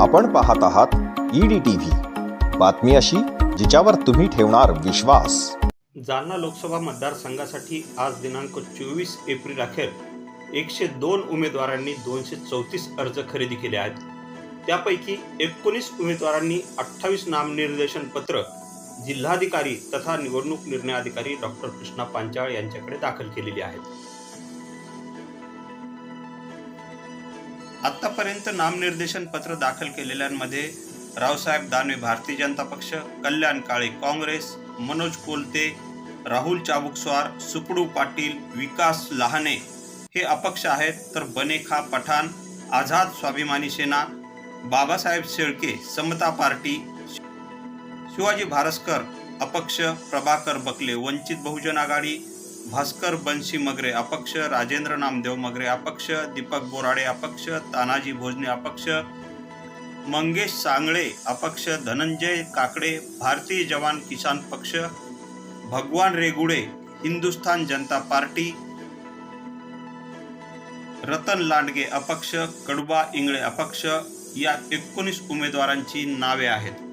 आपण पाहत आहात ईडी टीव्ही बातमी अशी जिच्यावर तुम्ही ठेवणार विश्वास. जालना लोकसभा मतदारसंघासाठी आज दिनांक चोवीस एप्रिल अखेर एकशे दोन उमेदवारांनी दोनशे चौतीस अर्ज खरेदी केले आहेत. त्यापैकी एकोणीस उमेदवारांनी अठ्ठावीस नामनिर्देशन पत्र जिल्हाधिकारी तथा निवडणूक निर्णय अधिकारी डॉक्टर कृष्णा पांचाळ यांच्याकडे दाखल केलेली आहेत. आत्तापर्यंत नामनिर्देशन पत्र दाखल केलेल्यांमध्ये रावसाहेब दानवे भारतीय जनता पक्ष कल्याण काळे काँग्रेस मनोज कोलते राहुल चाबुकस्वार सुपडू पाटील विकास लहाने हे अपक्ष आहेत. तर बनेखा पठाण आझाद स्वाभिमानी सेना बाबासाहेब शेळके समता पार्टी शिवाजी भारस्कर अपक्ष प्रभाकर बकले वंचित बहुजन आघाडी भास्कर बन्सी मगरे अपक्ष राजेंद्र नामदेव मगरे अपक्ष दीपक बोराडे अपक्ष तानाजी भोजने अपक्ष मंगेश सांगळे अपक्ष धनंजय काकडे भारतीय जवान किसान पक्ष भगवान रेगुडे हिंदुस्थान जनता पार्टी रतन लांडगे अपक्ष कडबा इंगळे अपक्ष या एकोणीस उमेदवारांची नावे आहेत.